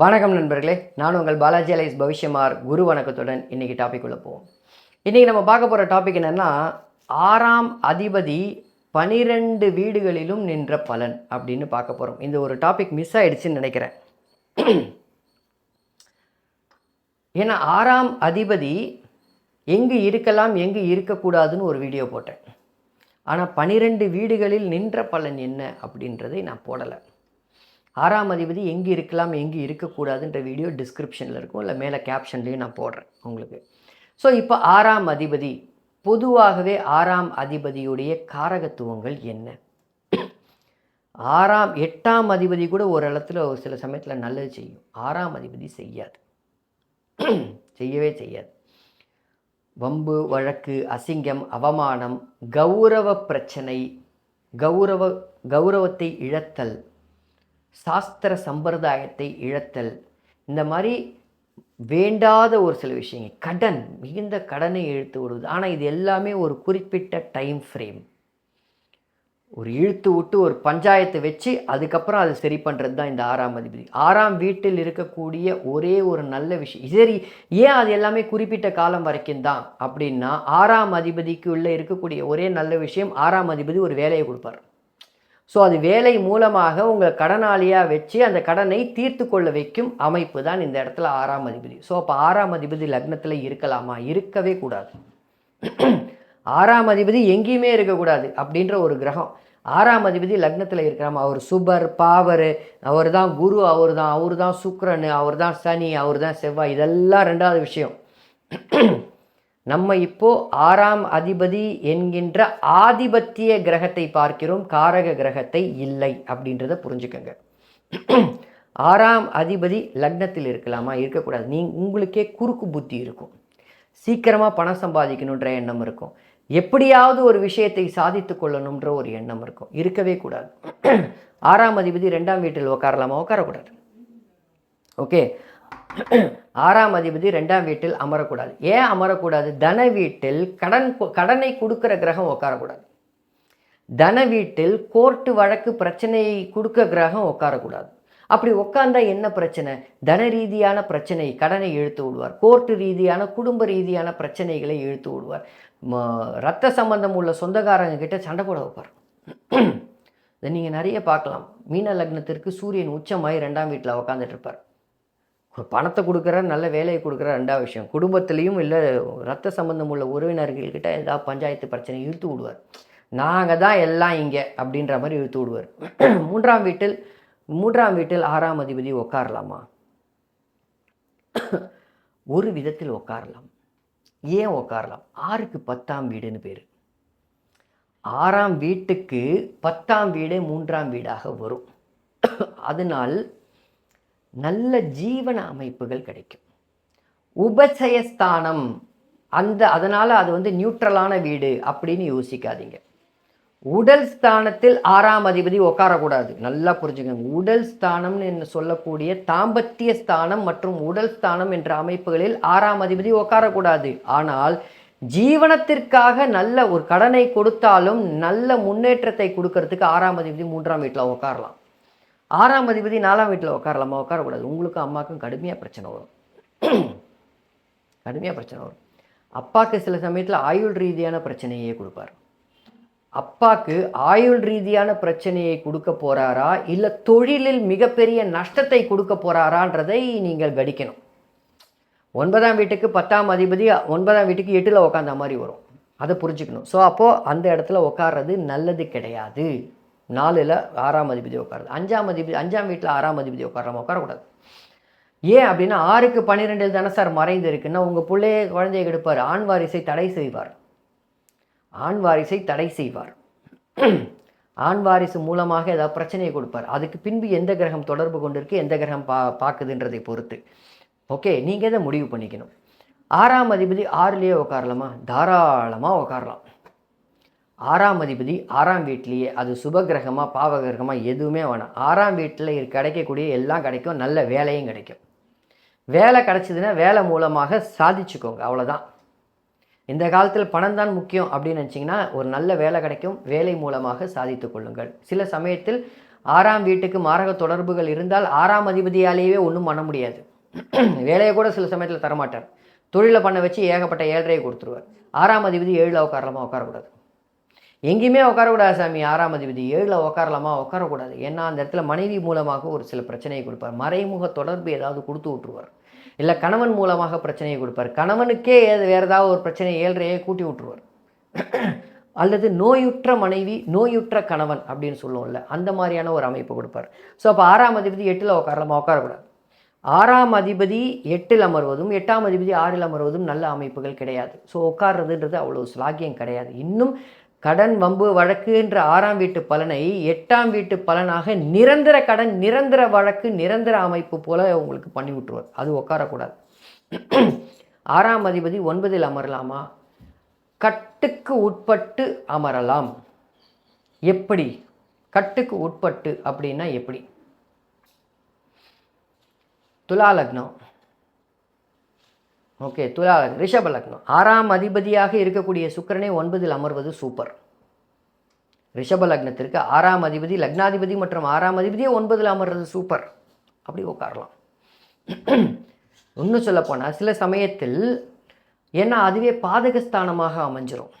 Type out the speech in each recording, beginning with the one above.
வணக்கம் நண்பர்களே. நான் உங்கள் பாலாஜி அலைஸ் பவிஷ்யமார் குரு வணக்கத்துடன் இன்றைக்கி டாபிக் உள்ள போவோம். இன்றைக்கி நம்ம பார்க்க போகிற டாபிக் என்னென்னா ஆறாம் அதிபதி பனிரெண்டு வீடுகளிலும் நின்ற பலன் அப்படின்னு பார்க்க போகிறோம் இந்த ஒரு டாபிக் மிஸ் ஆகிடுச்சின்னு நினைக்கிறேன். ஏன்னா ஆறாம் அதிபதி எங்கு இருக்கலாம் எங்கு இருக்கக்கூடாதுன்னு ஒரு வீடியோ போட்டேன். ஆனால் பனிரெண்டு வீடுகளில் நின்ற பலன் என்ன அப்படின்றதை நான் போடலை. ஆறாம் அதிபதி எங்கே இருக்கலாம் எங்கே இருக்கக்கூடாதுன்ற வீடியோ டிஸ்கிரிப்ஷனில் இருக்கும். இல்லை மேலே கேப்ஷன்லேயும் நான் போடுறேன் உங்களுக்கு. ஸோ இப்போ ஆறாம் அதிபதி பொதுவாகவே ஆறாம் அதிபதியுடைய காரகத்துவங்கள் என்ன? ஆறாம் எட்டாம் அதிபதி கூட ஒரு இடத்துல ஒரு சில சமயத்தில் நல்லது செய்யும். ஆறாம் அதிபதி செய்யாது. செய்யவே செய்யாது. வம்பு வழக்கு அசிங்கம் அவமானம் கௌரவ பிரச்சனை கௌரவ கௌரவத்தை இழத்தல் சாஸ்திர சம்பிரதாயத்தை இழத்தல். இந்த மாதிரி வேண்டாத ஒரு சில விஷயங்கள். கடன் மிகுந்த கடனை இழுத்து விடுவது. ஆனால் இது எல்லாமே ஒரு குறிப்பிட்ட டைம் ஃப்ரேம் ஒரு இழுத்து விட்டு ஒரு பஞ்சாயத்தை வச்சு அதுக்கப்புறம் அதை சரி பண்ணுறது தான் இந்த ஆறாம் அதிபதி. ஆறாம் வீட்டில் இருக்கக்கூடிய ஒரே ஒரு நல்ல விஷயம். சரி ஏன் அது எல்லாமே குறிப்பிட்ட காலம் வரைக்கும் தான்? அப்படின்னா ஆறாம் அதிபதிக்கு உள்ளே இருக்கக்கூடிய ஒரே நல்ல விஷயம் ஆறாம் அதிபதி ஒரு வேலையை கொடுப்பார். ஸோ அது வேலை மூலமாக உங்களை கடனாளியாக வச்சு அந்த கடனை தீர்த்து கொள்ள வைக்கும் அமைப்பு தான் இந்த இடத்துல ஆறாம் அதிபதி. ஸோ அப்போ ஆறாம் அதிபதி லக்னத்தில் இருக்கலாமா? இருக்கவே கூடாது. ஆறாம் அதிபதி எங்கேயுமே இருக்கக்கூடாது அப்படின்ற ஒரு கிரகம். ஆறாம் அதிபதி லக்னத்தில் இருக்கிறாமா? அவர் சுபர் பாவர் அவர் தான் குரு அவர் தான் அவர் தான் சுக்ரன் அவர் தான் சனி அவர் தான் செவ்வாய். இதெல்லாம் ரெண்டாவது விஷயம். நம்ம இப்போ ஆறாம் அதிபதி என்கின்ற ஆதிபத்திய கிரகத்தை பார்க்கிறோம். காரக கிரகத்தை இல்லை அப்படின்றத புரிஞ்சுக்கங்க. ஆறாம் அதிபதி லக்னத்தில் இருக்கலாமா? இருக்கக்கூடாது. நீ உங்களுக்கே குறுக்கு புத்தி இருக்கும். சீக்கிரமாக பணம் சம்பாதிக்கணுன்ற எண்ணம் இருக்கும். எப்படியாவது ஒரு விஷயத்தை சாதித்து கொள்ளணுன்ற ஒரு எண்ணம் இருக்கும். இருக்கவே கூடாது. ஆறாம் அதிபதி ரெண்டாம் வீட்டில் உட்காரலாமா உட்காரக்கூடாது ஓகே? ஆறாம் அதிபதி ரெண்டாம் வீட்டில் அமரக்கூடாது. ஏன் அமரக்கூடாது? தன வீட்டில் கடன் கொ- கடனை கொடுக்குற கிரகம் உட்காரக்கூடாது. தன வீட்டில் கோர்ட்டு வழக்கு பிரச்சனையை கொடுக்க கிரகம் உட்காரக்கூடாது. அப்படி உட்கார்ந்தா என்ன பிரச்சனை? தன ரீதியான பிரச்சனை கடனை இழுத்து விடுவார். கோர்ட்டு ரீதியான குடும்ப ரீதியான பிரச்சனைகளை இழுத்து விடுவார். ரத்த சம்பந்தம் உள்ள சொந்தக்காரங்க கிட்ட சண்டை போட வைப்பார். இதை நீங்கள் நிறைய பார்க்கலாம். மீன லக்னத்திற்கு சூரியன் உச்சமாய் ரெண்டாம் வீட்டில் உட்காந்துட்டு இருப்பார். பணத்தை கொடுக்குற நல்ல வேலையை கொடுக்குற ரெண்டாவது விஷயம். குடும்பத்துலேயும் இல்லை ரத்த சம்பந்தம் உள்ள உறவினர்கள்கிட்ட ஏதாவது பஞ்சாயத்து பிரச்சனை இழுத்து விடுவார். நாங்கள் தான் எல்லாம் இங்கே அப்படின்ற மாதிரி இழுத்து விடுவார். மூன்றாம் வீட்டில் மூன்றாம் வீட்டில் ஆறாம் அதிபதி உட்காரலாமா ஒரு விதத்தில் உட்காரலாம் ஏன் உட்காரலாம் ஆறுக்கு பத்தாம் வீடுன்னு பேர். ஆறாம் வீட்டுக்கு பத்தாம் வீடு மூன்றாம் வீடாக வரும். அதனால் நல்ல ஜீவன அமைப்புகள் கிடைக்கும். உபசயஸ்தானம். அந்த அதனால் அது வந்து நியூட்ரலான வீடு அப்படின்னு யோசிக்காதீங்க. உடல் ஸ்தானத்தில் ஆறாம் அதிபதி உட்காரக்கூடாது நல்லா புரிஞ்சுக்கோங்க. உடல் ஸ்தானம்னு என்ன சொல்லக்கூடிய தாம்பத்திய ஸ்தானம் மற்றும் உடல் ஸ்தானம் என்ற அமைப்புகளில் ஆறாம் அதிபதி உட்காரக்கூடாது ஆனால் ஜீவனத்திற்காக நல்ல ஒரு கடனை கொடுத்தாலும் நல்ல முன்னேற்றத்தை கொடுக்கறதுக்கு ஆறாம் அதிபதி மூன்றாம் வீட்டில் உட்காரலாம் ஆறாம் அதிபதி நாலாம் வீட்டில் உட்காரலாமா? உட்காரக்கூடாது. உங்களுக்கும் அம்மாவுக்கும் கடுமையாக பிரச்சனை வரும். கடுமையாக பிரச்சனை வரும். அப்பாவுக்கு சில சமயத்தில் ஆயுள் ரீதியான பிரச்சனையே கொடுப்பார். அப்பாவுக்கு ஆயுள் ரீதியான பிரச்சனையை கொடுக்க போகிறாரா இல்லை தொழிலில் மிகப்பெரிய நஷ்டத்தை கொடுக்க போகிறாரான்றதை நீங்கள் கடிக்கணும். ஒன்பதாம் வீட்டுக்கு பத்தாம் அதிபதி ஒன்பதாம் வீட்டுக்கு எட்டில் உட்காந்த மாதிரி வரும். அதை புரிஞ்சுக்கணும். ஸோ அப்போது அந்த இடத்துல உட்கார்றது நல்லது கிடையாது. நாலில் ஆறாம் அதிபதி உட்காருது. அஞ்சாம் அதிபதி அஞ்சாம் வீட்டில் ஆறாம் அதிபதி உட்காராம உட்காரக்கூடாது. ஏன் அப்படின்னா ஆறுக்கு பன்னிரெண்டில் தானே சார் மறைந்து இருக்குன்னா உங்கள் பிள்ளைய குழந்தையை கெடுப்பார். ஆண் வாரிசை தடை செய்வார். ஆண் வாரிசை தடை செய்வார். ஆண் வாரிசு மூலமாக ஏதாவது பிரச்சனையை கொடுப்பார். அதுக்கு பின்பு எந்த கிரகம் தொடர்பு கொண்டிருக்கு எந்த கிரகம் பா பார்க்குதுன்றதை பொறுத்து. ஓகே நீங்கள் இதை முடிவு பண்ணிக்கணும். ஆறாம் அதிபதி ஆறுலேயே உட்காரலாமா? தாராளமாக உட்காரலாம். ஆறாம் அதிபதி ஆறாம் வீட்லேயே அது சுபகிரகமாக பாவகிரகமாக எதுவுமே வேணாம். ஆறாம் வீட்டில் கிடைக்கக்கூடிய எல்லாம் கிடைக்கும் நல்ல வேலையும் கிடைக்கும். வேலை கிடைச்சதுன்னா வேலை மூலமாக சாதிச்சுக்கோங்க அவ்வளோதான் இந்த காலத்தில் பணம் தான் முக்கியம் அப்படின்னு நினச்சிங்கன்னா ஒரு நல்ல வேலை கிடைக்கும் வேலை மூலமாக சாதித்து கொள்ளுங்கள். சில சமயத்தில் ஆறாம் வீட்டுக்கு மாரக தொடர்புகள் இருந்தால் ஆறாம் அதிபதியாலேயே ஒன்றும் பண்ண முடியாது. வேலையை கூட சில சமயத்தில் தரமாட்டார். தொழிலை பண்ண வச்சு ஏகப்பட்ட ஏழரையை கொடுத்துருவார். ஆறாம் அதிபதி ஏழில் உட்காரலாமா? உட்காரக்கூடாது. எங்கேயுமே உட்காரக்கூடாது சாமி. ஆறாம் அதிபதி ஏழில் உட்காரலாமா? உட்காரக்கூடாது. ஏன்னா அந்த இடத்துல மனைவி மூலமாக ஒரு சில பிரச்சனையை கொடுப்பார். மறைமுக தொடர்பு ஏதாவது கொடுத்து விட்ருவார் இல்லை கணவன் மூலமாக பிரச்சனையை கொடுப்பார். கணவனுக்கே ஏது- வேறு ஏதாவது ஒரு பிரச்சனையை ஏழ்றையே கூட்டி விட்ருவார் அல்லது நோயுற்ற மனைவி நோயுற்ற கணவன் அப்படின்னு சொல்லுவோம்ல அந்த மாதிரியான ஒரு அமைப்பு கொடுப்பார். ஸோ அப்போ ஆறாம் அதிபதி எட்டில் உட்காரலாமா? உட்காரக்கூடாது. ஆறாம் அதிபதி எட்டில் அமர்வதும் எட்டாம் அதிபதி ஆறில் அமர்வதும் நல்ல அமைப்புகள் கிடையாது. ஸோ உட்கார்றதுன்றது அவ்வளோ ஸ்லாகியம் கிடையாது. இன்னும் கடன் வம்பு வழக்கு என்ற ஆறாம் வீட்டு பலனை எட்டாம் வீட்டு பலனாக நிரந்தர கடன் நிரந்தர வழக்கு நிரந்தர அமைப்பு போல உங்களுக்கு பண்ணி விட்டுருவார். அது உட்காரக்கூடாது. ஆறாம் அதிபதி ஒன்பதில் அமரலாமா? கட்டுக்கு உட்பட்டு அமரலாம். எப்படி? கட்டுக்கு உட்பட்டு அப்படின்னா எப்படி? துலா லக்னம். ஓகே துலா ரிஷப லக்னம். ஆறாம் அதிபதியாக இருக்கக்கூடிய சுக்கிரனே ஒன்பதில் அமர்வது சூப்பர். ரிஷப லக்னத்திற்கு ஆறாம் அதிபதி லக்னாதிபதி மற்றும் ஆறாம் அதிபதியே ஒன்பதில் அமர்றது சூப்பர். அப்படி உட்காரலாம். இன்னும் சொல்லப்போனால் சில சமயத்தில் ஏன்னா அதுவே பாதகஸ்தானமாக அமைஞ்சிரும்.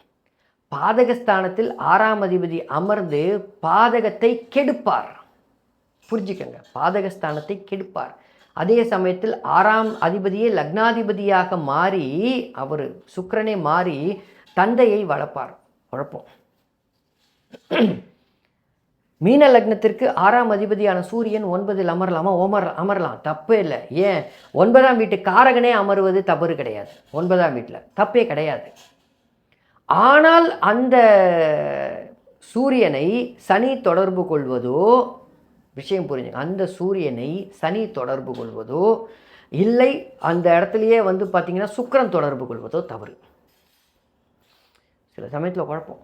பாதகஸ்தானத்தில் ஆறாம் அதிபதி அமர்ந்து பாதகத்தை கெடுப்பார். புரிஞ்சுக்கங்க பாதகஸ்தானத்தை கெடுப்பார். அதே சமயத்தில் ஆறாம் அதிபதியே லக்னாதிபதியாக மாறி அவர் சுக்கிரனே மாறி தந்தையை வளர்ப்பார். குழப்பம். மீன லக்னத்திற்கு ஆறாம் அதிபதியான சூரியன் ஒன்பதில் அமரலாமா? ஓமர் அமரலாம். தப்பே இல்லை. ஏன்? ஒன்பதாம் வீட்டு காரகனே அமருவது தவறு கிடையாது. ஒன்பதாம் வீட்டில். தப்பே கிடையாது. ஆனால் அந்த சூரியனை சனி தொடர்பு கொள்வதோ விஷயம் புரிஞ்சு அந்த சூரியனை சனி தொடர்பு கொள்வதோ இல்லை அந்த இடத்துலையே வந்து பார்த்தீங்கன்னா சுக்கரன் தொடர்பு கொள்வதோ தவறு. சில சமயத்தில் குழப்பம்.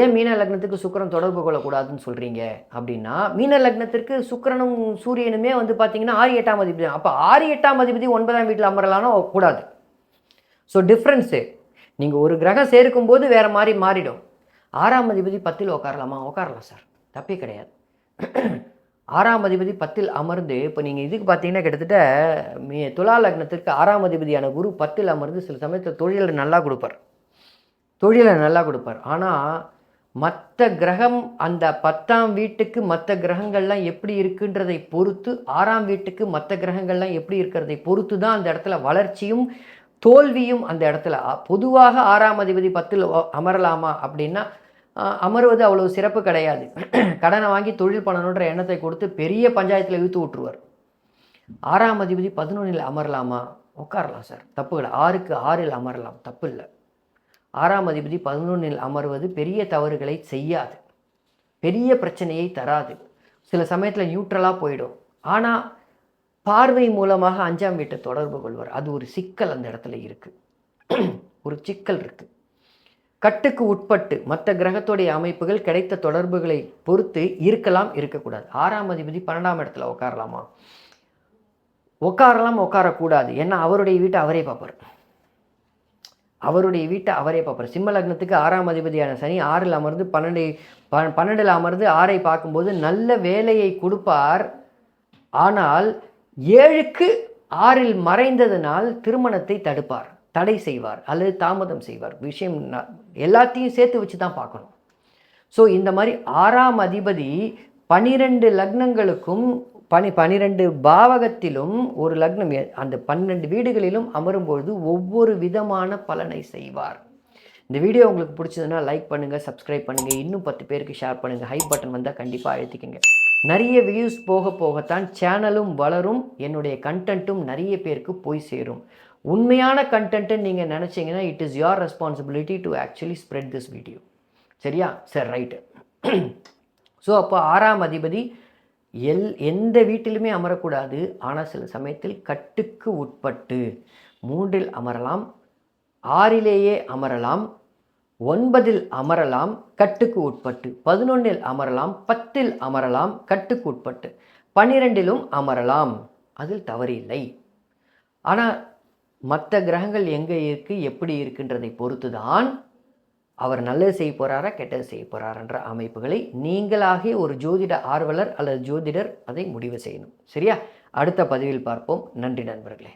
ஏன் மீன லக்னத்துக்கு சுக்கரன் தொடர்பு கொள்ளக்கூடாதுன்னு சொல்கிறீங்க அப்படின்னா மீன லக்னத்திற்கு சுக்கிரனும் சூரியனுமே வந்து பார்த்தீங்கன்னா ஆறு எட்டாம் அதிபதி. அப்போ ஆறு எட்டாம் அதிபதி ஒன்பதாம் வீட்டில் அமரலானோ கூடாது. ஸோ டிஃப்ரென்ஸு நீங்கள் ஒரு கிரகம் சேர்க்கும் போது வேறு மாதிரி மாறிடும். ஆறாம் அதிபதி பத்தில் உட்காரலாமா உட்காரலாம் சார் தப்பே கிடையாது. ஆறாம் அதிபதி பத்தில் அமர்ந்து இப்போ நீங்கள் இதுக்கு பார்த்தீங்கன்னா கிட்டத்தட்ட துலா லக்னத்திற்கு ஆறாம் அதிபதியான குரு பத்தில் அமர்ந்து சில சமயத்தில் தொழிலை நல்லா கொடுப்பார். தொழிலை நல்லா கொடுப்பார். ஆனால் மற்ற கிரகம் அந்த பத்தாம் வீட்டுக்கு மற்ற கிரகங்கள்லாம் எப்படி இருக்குன்றதை பொறுத்து ஆறாம் வீட்டுக்கு மற்ற கிரகங்கள்லாம் எப்படி இருக்கிறதை பொறுத்து தான் அந்த இடத்துல வளர்ச்சியும் தோல்வியும் அந்த இடத்துல பொதுவாக ஆறாம் அதிபதி பத்தில் அமரலாமா அப்படின்னா அமர்வது அவ்வளோ சிறப்பு கிடையாது. கடனை வாங்கி தொழில் பண்ணணுன்ற எண்ணத்தை கொடுத்து பெரிய பஞ்சாயத்தில் இழுத்து விட்டுருவார். ஆறாம் அதிபதி பதினொன்றில் அமரலாமா? உட்காரலாம் சார். தப்பு இல்லை. ஆறுக்கு ஆறில் அமரலாம். தப்பு இல்லை. ஆறாம் அதிபதி பதினொன்றில் அமர்வது பெரிய தவறுகளை செய்யாது. பெரிய பிரச்சனையை தராது. சில சமயத்தில் நியூட்ரலாக போயிடும். ஆனால் பார்வை மூலமாக அஞ்சாம் வீட்டை தொடர்பு கொள்வார். அது ஒரு சிக்கல் அந்த இடத்துல இருக்குது ஒரு சிக்கல் இருக்குது கட்டுக்கு உட்பட்டு மற்ற கிரகத்துடைய அமைப்புகள் கிடைத்த தொடர்புகளை பொறுத்து இருக்கலாம் இருக்கக்கூடாது. ஆறாம் அதிபதி பன்னெண்டாம் இடத்துல உட்காரலாமா உட்காரலாம் உட்காரக்கூடாது ஏன்னா அவருடைய வீட்டை அவரே பார்ப்பார். அவருடைய வீட்டை அவரே பார்ப்பார். சிம்ம லக்னத்துக்கு ஆறாம் அதிபதியான சனி ஆறில் அமர்ந்து பன்னெண்டு ப பன்னெண்டில் அமர்ந்து ஆறை பார்க்கும்போது நல்ல வேலையை கொடுப்பார். ஆனால் ஏழுக்கு ஆறில் மறைந்ததனால் திருமணத்தை தடுப்பார். தடை செய்வார் அல்லது தாமதம் செய்வார். விஷயம் எல்லாத்தையும் சேர்த்து வச்சு தான் பார்க்கணும். ஸோ இந்த மாதிரி ஆறாம் அதிபதி பனிரெண்டு லக்னங்களுக்கும் பனி பனிரெண்டு பாவகத்திலும் ஒரு லக்னம் அந்த பன்னெண்டு வீடுகளிலும் அமரும்பொழுது ஒவ்வொரு விதமான பலனை செய்வார். இந்த வீடியோ உங்களுக்கு பிடிச்சதுன்னா லைக் பண்ணுங்கள் சப்ஸ்கிரைப் பண்ணுங்கள் இன்னும் பத்து பேருக்கு ஷேர் பண்ணுங்கள் ஹை பட்டன் வந்தால் கண்டிப்பாக அழுத்திக்கங்க. நிறைய வியூஸ் போக போகத்தான் சேனலும் வளரும் என்னுடைய கண்டென்ட்டும் நிறைய பேருக்கு போய் சேரும். உண்மையான கண்டென்ட்டு நீங்கள் நினச்சிங்கன்னா it is your responsibility to actually spread this video சரியா? சரி ரைட்டு ஸோ அப்போ ஆறாம் அதிபதி எல் எந்த வீட்டிலுமே அமரக்கூடாது. ஆனால் சில சமயத்தில் கட்டுக்கு உட்பட்டு மூன்றில் அமரலாம் ஆறிலேயே அமரலாம் ஒன்பதில் அமரலாம் கட்டுக்கு உட்பட்டு. பதினொன்றில் அமரலாம் பத்தில் அமரலாம் கட்டுக்கு உட்பட்டு. பன்னிரெண்டிலும் அமரலாம். அதில் தவறில்லை. ஆனால் மற்ற கிரகங்கள் எங்கே இருக்குது எப்படி இருக்குன்றதை பொறுத்து தான் அவர் நல்லது செய்ய போகிறாரா கெட்டது செய்ய போகிறாரன்ற அமைப்புகளை நீங்களாகிய ஒரு ஜோதிட ஆர்வலர் அல்லது ஜோதிடர் அதை முடிவு செய்யணும். சரியா? அடுத்த பதிவில் பார்ப்போம். நன்றி நண்பர்களே.